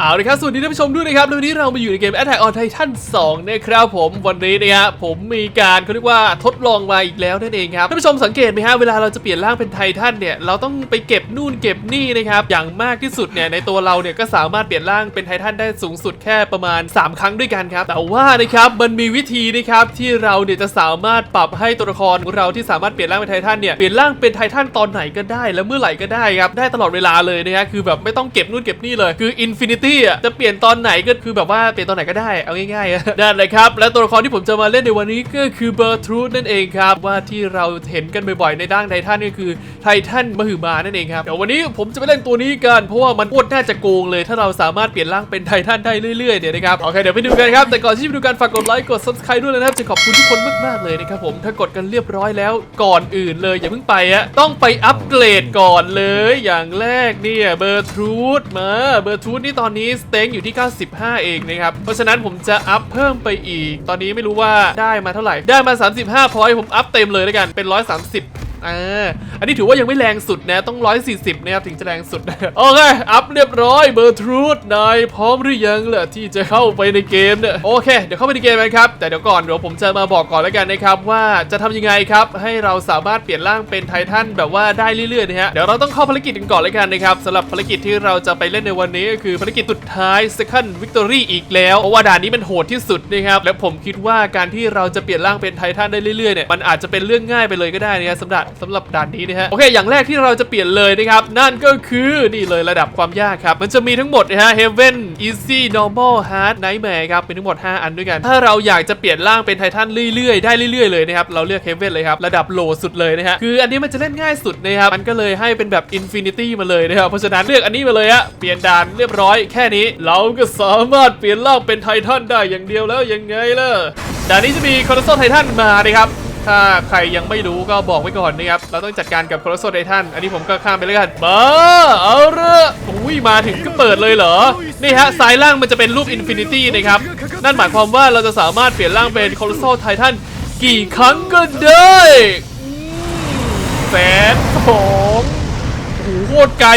เอาละครับสวัสดีท่านผู้ชมด้วยนะครับวันนี้เรามาอยู่ในเกม Attack on Titan 2นะครับผมวันนี้นะฮะผมมีการเขาเรียกว่าทดลองมาอีกแล้วนั่นเองครับท่านผู้ชมสังเกตไหมฮะเวลาเราจะเปลี่ยนร่างเป็นไททันเนี่ยเราต้องไปเก็บนู่นเก็บนี่นะครับอย่างมากที่สุดเนี่ยในตัวเราเนี่ยก็สามารถเปลี่ยนร่างเป็นไททันได้สูงสุดแค่ประมาณ 3 ครั้งด้วยกันครับแต่ว่านะครับมันมีวิธีนะครับที่เราเนี่ยจะสามารถปรับให้ตัวละครของเราที่สามารถเปลี่ยนร่างเป็นไททันเนี่ยเปลี่ยนร่างเป็นไททันตอนไหนก็ได้ และเมื่อไหร่ก็ได้ครับได้ตลอดเวลาเลยนะฮะคือแบบไม่ต้องเก็บนู่นเก็บนี่เลยคืออินฟินิตี้อะจะเปลี่ยนตอนไหนก็คือแบบว่าเปลี่ยนตอนไหนก็ได้เอาง่ายๆอะนั่นเลยครับและตัวละครที่ผมจะมาเล่นในวันนี้ก็คือเบอร์ทรูดนั่นเองครับว่าที่เราเห็นกันบ่อยๆในด้านไททันก็คือไททันมหึมานั่นเองครับเดี๋ยววันนี้ผมจะไปเล่นตัวนี้กันเพราะว่ามันโคตรน่าจะโกงเลย ถ้าเราสามารถเปลี่ยนร่างเป็นไททันได้เรื่อยๆเนี่ยนะครับโอเคเดี๋ยวไปดูกันครับแต่ก่อนที่จะไปดูกันฝากกดไลค์กด subscribe ด้วยนะครับจะขอบคุณทุกคนมากๆเลยนะครับผมถ้ากดกันเรียบร้อยแล้วก่อนอื่นเลยอย่าเพิ่งไปอะต้องไปอัปเกรดก่อนเลยอย่างแรกเนี่ยเบอร์ทรูดมาเบอร์ทรูดนี่ตอนนี้สเต็งอยู่ที่ 95 เองนะครับ เพราะฉะนั้นผมจะอัพเพิ่มไปอีก ตอนนี้ไม่รู้ว่าได้มาเท่าไหร่ ได้มา 35พอยต์ผมอัพเต็มเลยแล้วกัน เป็น 130 อ่าอันนี้ถือว่ายังไม่แรงสุดนะ ต้อง 140นะครับถึงจะแรงสุดโอเค อัพเรียบร้อยเบอร์ทรูดนายพร้อมหรือยังล่ะที่จะเข้าไปในเกมเนี่ยโอเค เดี๋ยวเข้าไปในเกมกันครับ แต่เดี๋ยวก่อนเดี๋ยวผมจะมาบอกก่อนแล้วกันนะครับ ว่าจะทำยังไงครับ ให้เราสามารถเปลี่ยนร่างเป็นไททันแบบว่าได้เรื่อยๆนะฮะเดี๋ยวเราต้องเข้าภารกิจกันก่อนแล้วกันนะครับสำหรับภารกิจที่เราจะไปเล่นในวันนี้ก็คือภารกิจสุดท้าย second victory อีกแล้วเพราะว่าด่านนี้มันโหดที่สุดนะครับและผมคิดว่าการที่เราจะเปลี่ยนร่างเป็นไททันได้เรื่อยๆเนี่ยมันอาจจะเป็นเรื่องง่ายไปเลยก็ได้นะสำหรับสำหรับด่านนี้นะฮะโอเค อย่างแรกที่เราจะเปลี่ยนเลยนะครับ นั่นก็คือนี่เลยระดับความยากครับ มันจะมีทั้งหมดนะฮะ heaven easy normal hard nightmare ครับเป็นทั้งหมด 5 อันด้วยกัน ถ้าเราอยากจะเปลี่ยนร่างเป็นไททันเรื่อยๆ ได้เรื่อยๆเลยนะครับเราเลือก heaven เลยครับระดับโลสุดเลยนะฮะคืออันนี้มันจะเล่นง่ายสุดนะครับมันก็เลยให้เป็นแบบ infinity มาเลยนะครับเพราะฉะนั้นเลือกอันนี้มาเลยฮะเปลี่ยนด่านเรียบร้อยแค่นี้ เราก็สามารถเปลี่ยนร่างเป็นไททันได้อย่างเดียวแล้วยังไงล่ะด่านนี้จะมีคอร์โซไททันมานะครับ ถ้าใครยังไม่รู้ก็บอกไว้ก่อนนะครับ เราต้องจัดการกับโคโรโซไททันอันนี้ผมก็ข้ามไปแล้วกันมาเอาละอุ้ยมาถึงก็เปิดเลยเหรอ นี่ฮะซ้ายล่างมันจะเป็นรูปอินฟินิตี้นะครับ นั่นหมายความว่าเราจะสามารถเปลี่ยนร่างเป็นโคโรโซไททันกี่ครั้งก็ได้แสนสองโอ้โหโคตรไกล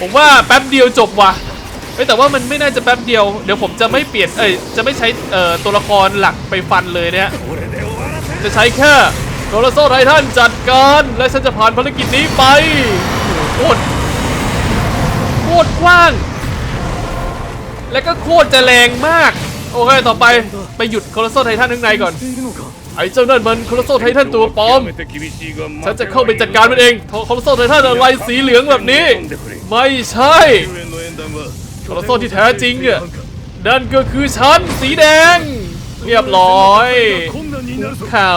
ผมว่าแป๊บเดียวจบว่ะแต่ว่ามันไม่น่าจะแป๊บเดียว เดี๋ยวผมจะไม่เปลี่ยน เอ้ย จะไม่ใช้ตัวละครหลักไปฟันเลยเนี่ย จะใช้แค่โทรโซไททันจัดการ และฉันจะผ่านภารกิจนี้ไปโคตรโคตรกว้าง และก็โคตรจะแรงมาก โอเค ต่อไปไปหยุดโคลโซไททันข้างในก่อน ไอ้เจ้านั่นมันโคลโซไททันตัวปลอม ฉันจะเข้าไปจัดการมันเองโคลโซไททันอะไรสีเหลืองแบบนี้ ไม่ใช่โคลโซที่แท้จริงอะนั่นก็คือฉันสีแดง เรียบร้อย ข่า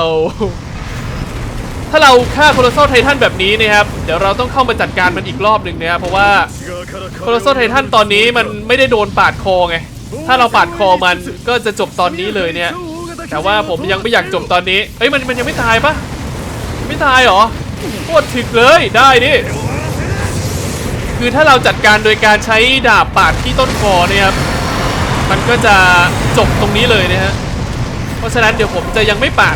ถ้าเราฆ่าโคลโซไททันแบบนี้นะครับ เดี๋ยวเราต้องเข้ามาจัดการมันอีกรอบหนึ่งนะครับเพราะว่าโคลโซไททันตอนนี้มันไม่ได้โดนปาดคอไง ถ้าเราปาดคอมันก็จะจบตอนนี้เลยเนี่ย แต่ว่าผมยังไม่อยากจบตอนนี้ เอ้ยมันมันยังไม่ตายปะไม่ตายหรอโคตรถึกเลยได้ดิคือถ้าเราจัดการโดยการใช้ดาบปาดที่ต้นคอเนี่ยครับ มันก็จะจบตรงนี้เลยนะฮะ เพราะฉะนั้นเดี๋ยวผมจะยังไม่ปาด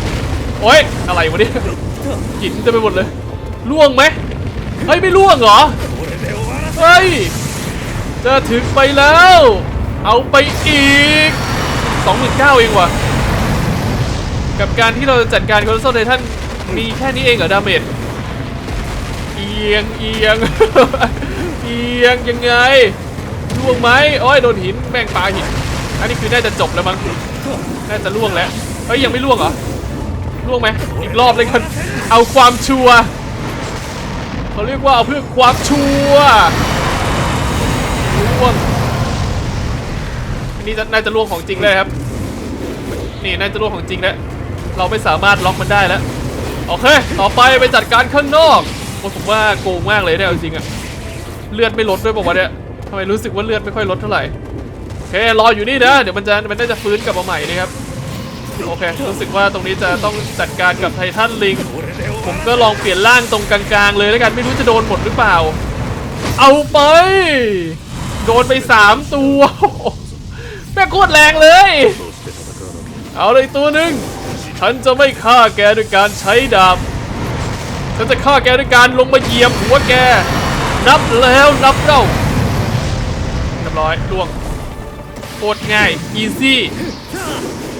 โอ๊ยอะไรวะเนี่ยหินเต็มไปหมดเลยล่วงไหมเฮ้ยไม่ล่วงเหรอเฮ้ยจะถึงไปแล้ว เอาไปอีก29,000เองว่ะกับการที่เราจัดการคอนโซลไททันมีแค่นี้เองเหรอดาเมจเอียงเอียงเอียงยังไงล่วงไหมโอ้ยโดนหินแม่งปาหิน อันนี้คือน่าจะจบแล้วมั้ง น่าจะล่วงแล้ว เฮ้ยยังไม่ล่วงเหรอ ล่วงไหมอีกรอบเลยกัน เอาความชัวเขาเรียกว่าเอาเพื่อความชัวล่วงอันนี้จะน่าจะล่วงของจริงเลยครับ นี่น่าจะล่วงของจริงแล้ว เราไม่สามารถล็อกมันได้แล้ว โอเค ต่อไปไปจัดการข้างนอกโอ้ผมว่าโกงมากเลยเนี่ยจริงอะเลือดไม่ลดด้วยบอกว่าวะเนี่ยทำไมรู้สึกว่าเลือดไม่ค่อยลดเท่าไหร่ เครออยู่นี่นะเดี๋ยวมันจะมันน่าจะฟื้นกลับมาใหม่นะครับโอเครู้สึกว่าตรงนี้จะต้องจัดการกับไททันลิง ผมก็ลองเปลี่ยนร่างตรงกลางๆเลยแล้วกันไม่รู้จะโดนหมดหรือเปล่า เอาไป โดนไปสามตัวแม่โคตรแรงเลย เอาเลยตัวหนึ่งฉันจะไม่ฆ่าแกด้วยการใช้ดาบฉันจะฆ่าแกด้วยการลงมาเหยียบหัวแก นับแล้วนับเล่ากับบร้อยล่วง ตรง่ายอีซี่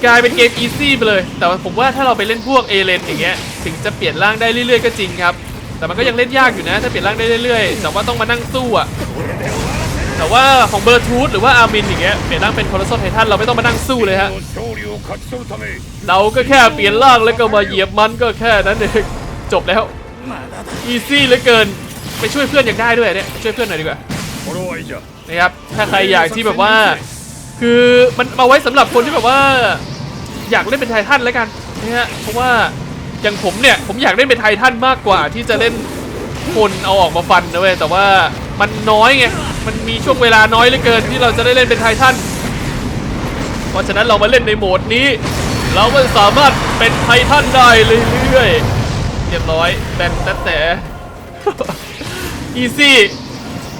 กลายเป็นเกมอีซี่ไปเลย แต่ผมว่าถ้าเราไปเล่นพวกเอเลนอย่างเงี้ยถึงจะเปลี่ยนร่างได้เรื่อยๆก็จริงครับ แต่มันก็ยังเล่นยากอยู่นะ ถ้าเปลี่ยนร่างได้เรื่อยๆแต่ว่าต้องมานั่งสู้อะแต่ว่าของเบอร์ทูธหรือว่าอาร์มินอย่างเงี้ยเปลี่ยนร่างเป็นคอร์สโซไททันเราไม่ต้องมานั่งสู้เลยฮะเราก็แค่เปลี่ยนร่างแล้วก็มาเหยียบมันก็แค่นั้นเองจบแล้วอีซี่เหลือเกินไปช่วยเพื่อนอยากได้ด้วยเนี่ยช่วยเพื่อนหน่อยดีกว่านะครับถ้าใครอยากที่แบบว่า คือมันเอาไว้สำหรับคนที่แบบว่า อยากเล่นเป็นไททันแล้วกันนะฮะเพราะว่าอย่างผมเนี่ยผมอยากเล่นเป็นไททันมากกว่าที่จะเล่นคนเอาออกมาฟันนะเว้ยแต่ว่ามันน้อยไงมันมีช่วงเวลาน้อยเหลือเกินที่เราจะได้เล่นเป็นไททันเพราะฉะนั้นเรามาเล่นในโหมดนี้ เราก็สามารถเป็นไททันได้เรื่อยๆเรียบร้อยแบนแต่แต่อีซี่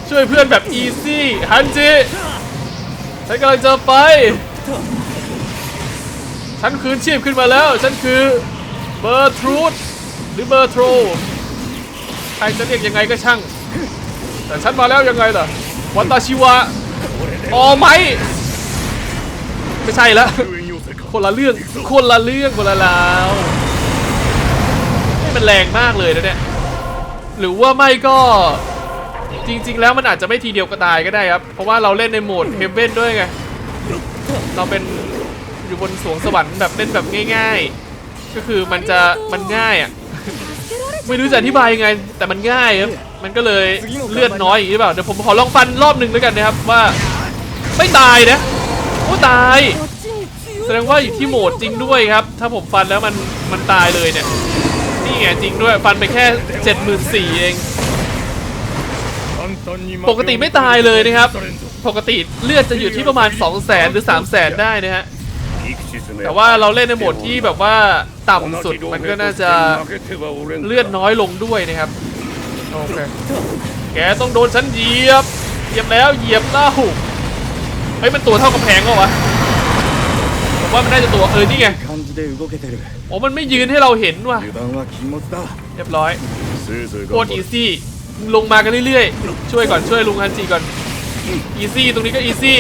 ช่วยเพื่อนแบบอีซี่ฮันจิ ฉันกำลังจะไป ฉันคืนชีพขึ้นมาแล้ว ฉันคือเบอร์ทรูดหรือเบอร์โทรใครจะเรียกยังไงก็ช่าง แต่ฉันมาแล้วยังไงล่ะวันตาชิวะอ๋อไม่ไม่ใช่ละคนละเรื่องคนละเรื่องคนละลาวนี่มันแรงมากเลยนะเนี่ยหรือว่าไม่ก็ จริง ๆ แล้วมันอาจจะไม่ทีเดียวก็ตายก็ได้ครับ เพราะว่าเราเล่นในโหมดเฮเว่นด้วยไง เราเป็นอยู่บนสวงสวรรค์แบบเล่นแบบง่าย ๆ ก็คือมันจะมันง่ายอะ ไม่รู้จะอธิบายยังไง แต่มันง่ายครับ มันก็เลยเลือดน้อยอย่างนี้เปล่า เดี๋ยวผมขอลองฟันรอบหนึ่งแล้วกันนะครับว่าไม่ตายนะโอ้ตาย แสดงว่าอยู่ที่โหมดจริงด้วยครับ ถ้าผมฟันแล้วมันมันตายเลยเนี่ย นี่ไงจริงด้วยฟันไปแค่ 74,000เอง ปกติไม่ตายเลยนะครับ ปกติเลือดจะอยู่ที่ประมาณ 2 0 0แสนหรือ 3 0 0แสนได้นะฮะ แต่ว่าเราเล่นในโหมดที่แบบว่าต่ำสุดมันก็น่าจะเลือดน้อยลงด้วยนะครับ โอเค แกต้องโดนฉันเหยียบ เหยียบแล้วเหยียบเล่าเฮ้ยมันตัวเท่ากับแพงเหรอวะผมว่ามันน่าจะตัวเออนี่ไงโอ้มันไม่ยืนให้เราเห็นว่ะเรียบร้อยโคตรอีซี่ ลงมากันเรื่อยๆ ช่วยก่อนช่วยลุงฮันจิก่อน อีซี่ตรงนี้ก็อีซี่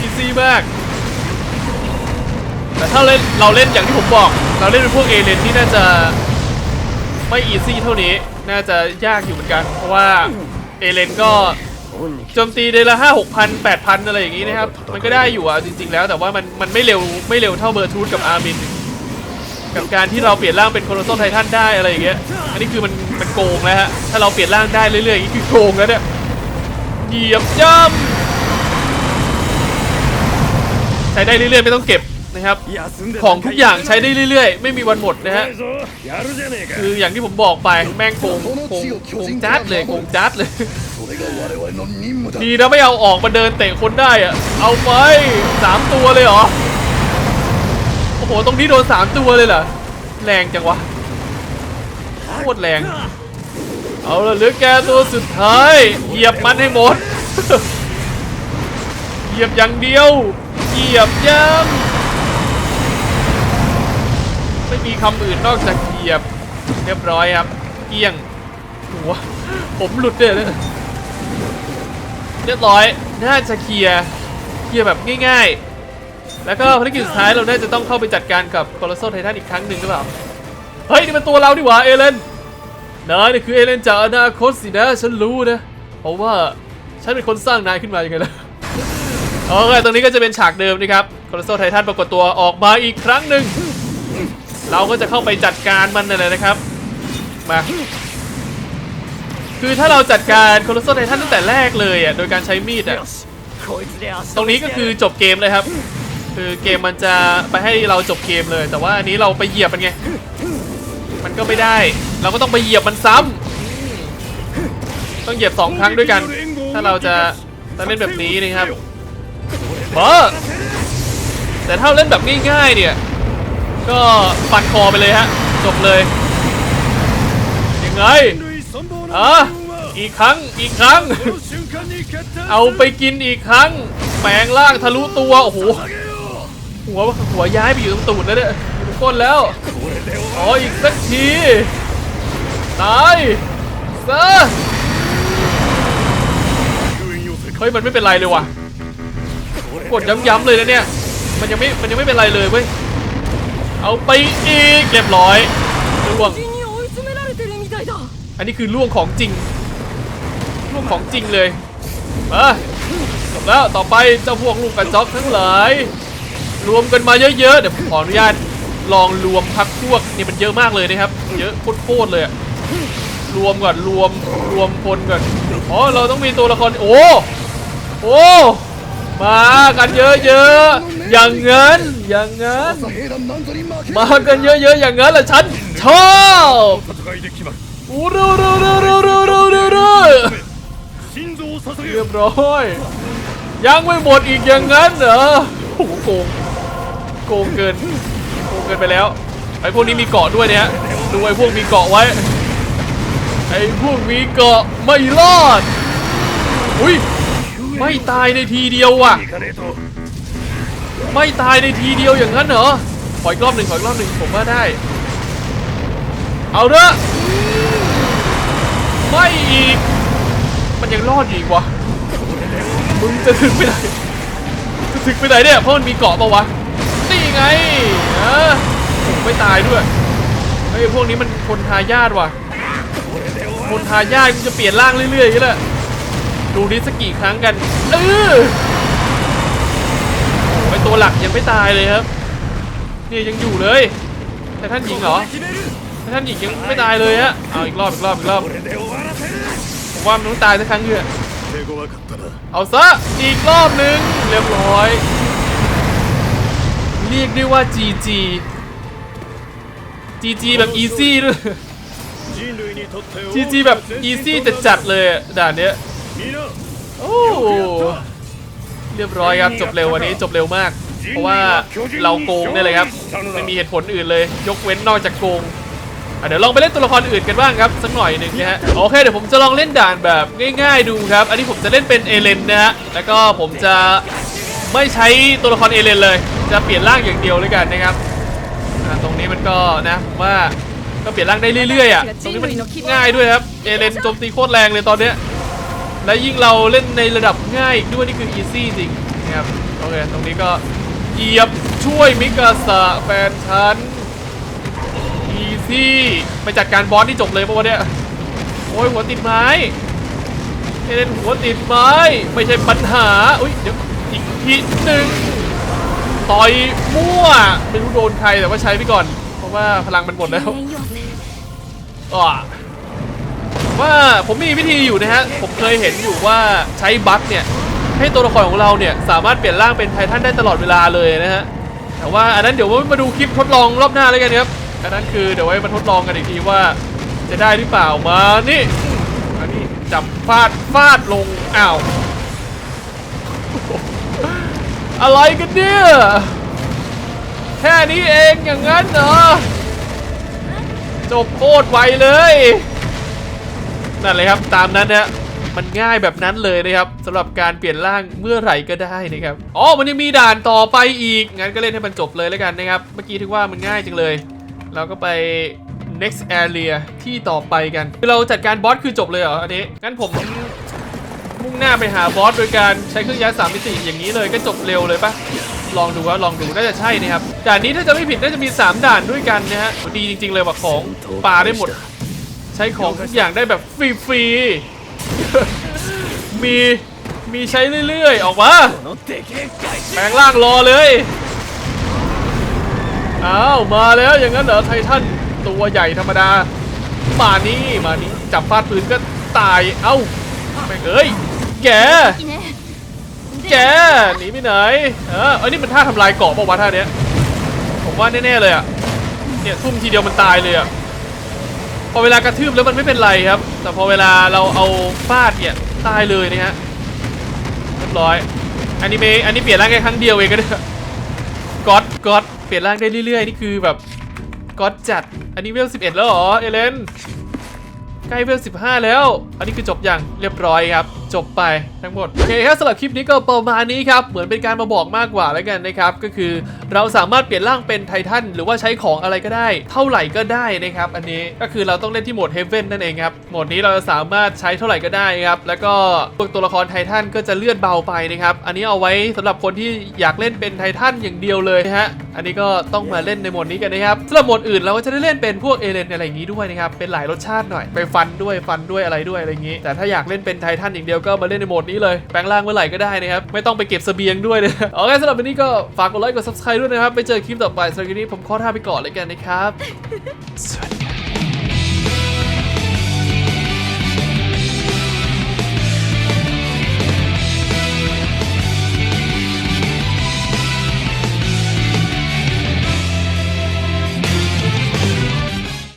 อีซี่มาก แต่ถ้าเล่นเราเล่นอย่างที่ผมบอก เราเล่นเป็นพวกเอเลนที่น่าจะไม่อีซี่เท่านี้ น่าจะยากอยู่เหมือนกัน เพราะว่าเอเลนก็โจมตีเดือนละห้าหกพันแปดพันอะไรอย่างนี้นะครับ มันก็ได้อยู่อะจริง ๆ แล้วแต่ว่ามันมันไม่เร็วไม่เร็วเท่าเบอร์ทูธกับอาร์มินกับการที่เราเปลี่ยนร่างเป็นโคโนโซไททันได้อะไรอย่างเงี้ย อันนี้คือมัน มันโกงแล้วฮะ ถ้าเราเปลี่ยนร่างได้เรื่อยๆอย่นี้คือโกงแล้วเนี่ย เหยียบย่ำใช้ได้เรื่อยๆไม่ต้องเก็บนะครับ ของทุกอย่างใช้ได้เรื่อยๆ ไม่มีวันหมดนะฮะ คืออย่างที่ผมบอกไปแม่งโกงโกงโกงจัดเลยโกงจัดเลยดีนะไม่เอาออกมาเดินเตะคนได้อะเอาไปสามตัวเลยเหรอ โอ้โห ตรงนี้โดนสามตัวเลยเหรอ แรงจังวะ โคตรแรง เอาละเหลือแกตัวสุดท้ายเหยียบมันให้หมด เหยียบอย่างเดียว เหยียบย้ำไม่มีคำอื่นนอกจากเหยียบ เรียบร้อยครับเกี้ยงหัวผมหลุดเลยเรียบร้อย น่าจะเคลียร์เคลียร์แบบง่ายๆ แล้วก็ภารกิจสุดท้ายเราน่าจะต้องเข้าไปจัดการกับคลอสโซไททันอีกครั้งหนึ่งหรือเปล่า เฮ้ย นี่มันตัวเราดิหว่าเอเลน นายนี่คือเอเลนจากอนาคตสินะ ฉันรู้นะ เพราะว่าฉันเป็นคนสร้างนายขึ้นมาอย่างไงล่ะโอเคตรงนี้ก็จะเป็นฉากเดิมนะครับคอร์โซไททันปรากฏตัวออกมาอีกครั้งหนึ่ง เราก็จะเข้าไปจัดการมันนั่นแหละนะครับ มา คือถ้าเราจัดการคอร์โซไททันตั้งแต่แรกเลยอะ โดยการใช้มีดอะ ตรงนี้ก็คือจบเกมเลยครับ คือเกมมันจะไปให้เราจบเกมเลย แต่ว่าอันนี้เราไปเหยียบมันไง มันก็ไม่ได้ เราก็ต้องไปเหยียบมันซ้ำต้องเหยียบสองครั้งด้วยกัน ถ้าเราจะถ้าเล่นแบบนี้นะครับเบอแต่ถ้าเล่นแบบง่ายๆเนี่ย ก็ปัดคอไปเลยฮะ จบเลย ยังไงอะอีกครั้งอีกครั้ง เอาไปกินอีกครั้ง แปลงร่างทะลุตัว โอ้โห หัวหัวย้ายไปอยู่ตรงตูดแล้วเนี่ยก้นแล้ว อ๋อ อีกสักที ตายเซอร์เฮ้ยมันไม่เป็นไรเลยว่ะกดย้ำๆเลยนะเนี่ย มันยังไม่ มันยังไม่เป็นไรเลยเว้ย เอาไปอีกเรียบร้อยล่วง อันนี้คือล่วงของจริง ล่วงของจริงเลยมาจบแล้ว ต่อไปเจ้าพวกลูกกระจอกทั้งหลาย รวมกันมาเยอะๆ เดี๋ยวขออนุญาตลองรวมพักพวกนี่มันเยอะมากเลยนะครับ เยอะโคตรๆเลยอะ รวมก่อนรวมรวมคนก่อนอ๋อเราต้องมีตัวละครโอ้โอ้มากันเยอะๆอย่างเงินอย่างเงินมากันเยอะๆอย่างเงินละฉันชอบอู้รู้รู้รู้รู้รู้รู้รู้รู้เรียบร้อยยังไม่หมดอีกอย่างนั้นเหรอโอ้โหโกงโกงเกินโกงเกินไปแล้วไอ้พวกนี้มีเกาะด้วยเนี่ยดูไอ้พวกมีเกาะไว้ ไอ้พวกมีเกาะไม่รอด อุ้ยไม่ตายในทีเดียวว่ะ ไม่ตายในทีเดียวอย่างนั้นเหรอขอยกล้อบหนึ่งขอยกล้อบหนึ่งผมว่าได้ เอาเถอะไม่อีก มันยังรอดอีกวะมึงจะถึงไปไหนจะถึงไปไหนเนี่ยเพราะมันมีเกาะปะวะนี่ไงเะผมไม่ตายด้วยไอ้พวกนี้มันคนทายาทว่ะ นทายามันจะเปลี่ยนร่างเรื่อยๆอยู่าล้และดูดิสักกี่ครั้งกัน เออไปตัวหลักยังไม่ตายเลยครับเนี่ยยังอยู่เลย แต่ท่านหญิงเหรอท่านหญิงยังไม่ตายเลยฮะเอาอีกรอบอีกรอบอีกรอบผมว่ามันต้องตายสักครั้งเถอะเอาซะอีกรอบนึงเรียบร้อยเรียกได้ว่า GG GG แบบ easy ด้วย จีจีแบบอีซี่จะจัดเลยด่านเนี้ยโอ้เรียบร้อยครับจบเร็ววันนี้จบเร็วมาก เพราะว่าเราโกงได้เลยครับ ไม่มีเหตุผลอื่นเลย ยกเว้นนอกจากโกงเดี๋ยวลองไปเล่นตัวละครอื่นกันบ้างครับสักหน่อยหนึ่งนะฮะโอเคเดี๋ยวผมจะลองเล่นด่านแบบง่าย ๆ ดูครับ อันนี้ผมจะเล่นเป็นเอเลนนะฮะแล้วก็ผมจะไม่ใช้ตัวละครเอเลนเลย จะเปลี่ยนร่างอย่างเดียวเลยกันนะครับตรงนี้มันก็นะว่า ก็เปลี่ยนร่างได้เรื่อยๆอะตรงนี้มันง่ายด้วยครับ เอเลนโจมตีโคตรแรงเลยตอนเนี้ย และยิ่งเราเล่นในระดับง่ายอีกด้วยนี่คือ easy จริงนะครับ โอเค ตรงนี้ก็เหยียบช่วยมิกาสะแฟนฉัน easy ไปจัดการบอสที่จบเลยปะวะเนี่ย โอ้ยหัวติดไม้ เอเลนหัวติดไม้ ไม่ใช่ปัญหา อุ้ยเดี๋ยวอีกทีหนึ่งต่อยมั่วไม่รู้โดนใครแต่ว่าใช้ไปก่อน เพราะว่าพลังมันหมดแล้ว ว่าผมมีวิธีอยู่นะฮะ ผมเคยเห็นอยู่ว่าใช้บัคเนี่ยให้ตัวละครของเราเนี่ยสามารถเปลี่ยนร่างเป็นไททันได้ตลอดเวลาเลยนะฮะ แต่ว่าอันนั้นเดี๋ยวมาดูคลิปทดลองรอบหน้าแล้วกันครับ อันนั้นคือเดี๋ยวไว้มาทดลองกันอีกทีว่า จะได้หรือเปล่ามา นี่ อันนี้จับฟาดฟาดลง อ้าว อะไรกันเนี่ย แค่นี้เองอย่างนั้นเหรอ จบโคตรไวเลย นั่นเลยครับตามนั้นนะมันง่ายแบบนั้นเลยนะครับสำหรับการเปลี่ยนร่างเมื่อไหร่ก็ได้นะครับอ๋อมันยังมีด่านต่อไปอีกงั้นก็เล่นให้มันจบเลยแล้วกันนะครับ เมื่อกี้ถือว่ามันง่ายจังเลย เราก็ไป next area ที่ต่อไปกันคือเราจัดการบอสคือจบเลยเหรออันนี้งั้นผมมุ่งหน้าไปหาบอสโดยการใช้เครื่องย้ายสามมิติอย่างนี้เลยก็จบเร็วเลยปะ ลองดูว่าลองดูน่าจะใช่นะครับด่านนี้ถ้าจะไม่ผิดน่าจะมี 3 ด่านด้วยกันนะฮะดีจริง ๆ เลยว่าของปลาได้หมด ใช้ของทุกอย่างได้แบบฟรีๆมีมีใช้เรื่อยๆ ออกมาแปลงร่างรอเลยอ้าวมาแล้วอย่างนั้นเหรอไททันตัวใหญ่ธรรมดา มานี่มานี่จับฟาดปืนก็ตายเอ้าแม่งเอ้ยแก แกหนีไปไหนเออเอ้ยนี่มันท่าทำลายเกาะปะวะท่าเนี้ยผมว่าแน่ๆเลยอะเนี่ยทุ่มทีเดียวมันตายเลยอะพอเวลากระทืบแล้วมันไม่เป็นไรครับ แต่พอเวลาเราเอาฟาดเนี่ยตายเลยนะฮะเรียบร้อยอันิเมอันนี้เปลี่ยนร่างแค่ครั้งเดียวเองก็ได้ก๊อตก๊อตเปลี่ยนร่างได้เรื่อยๆนี่คือแบบก๊อตจัดอันนี้เวล11 แล้วเหรอเอเลนใกล้เวล15 แล้ว อันนี้คือจบอย่างเรียบร้อยครับ จบไปทั้งหมด โอเคครับสำหรับคลิปนี้ก็ประมาณนี้ครับ เหมือนเป็นการมาบอกมากกว่าแล้วกันนะครับ ก็คือเราสามารถเปลี่ยนร่างเป็นไททันหรือว่าใช้ของอะไรก็ได้ เท่าไหร่ก็ได้นะครับ อันนี้ก็คือเราต้องเล่นที่โหมดเฮเว่นนั่นเองครับ โหมดนี้เราจะสามารถใช้เท่าไหร่ก็ได้ครับ แล้วก็พวกตัวละครไททันก็จะเลื่อนเบาไปนะครับ อันนี้เอาไว้สำหรับคนที่อยากเล่นเป็นไททันอย่างเดียวเลยนะฮะ อันนี้ก็ต้องมาเล่นในโหมดนี้กันนะครับสำหรับโหมดอื่นเราก็จะได้เล่นเป็นพวกเอเลนอะไรอย่างนี้ด้วยนะครับ เป็นหลายรสชาติหน่อย ไปฟันด้วย ฟันด้วยอะไรด้วยอะไรอย่างนี้ แต่ถ้าอยากเล่นเป็นไททันอย่างเดียวก็มาเล่นในโหมดนี้เลยแปลงร่างเมื่อไหร่ก็ได้นะครับ ไม่ต้องไปเก็บเสบียงด้วยนะโอเคสำหรับวันนี้ก็ฝากกดไลค์กด subscribe ด้วยนะครับ ไปเจอคลิปต่อไปสำหรับวันนี้ผมขอท่าไปก่อนเลยกันนะครับสวัสดี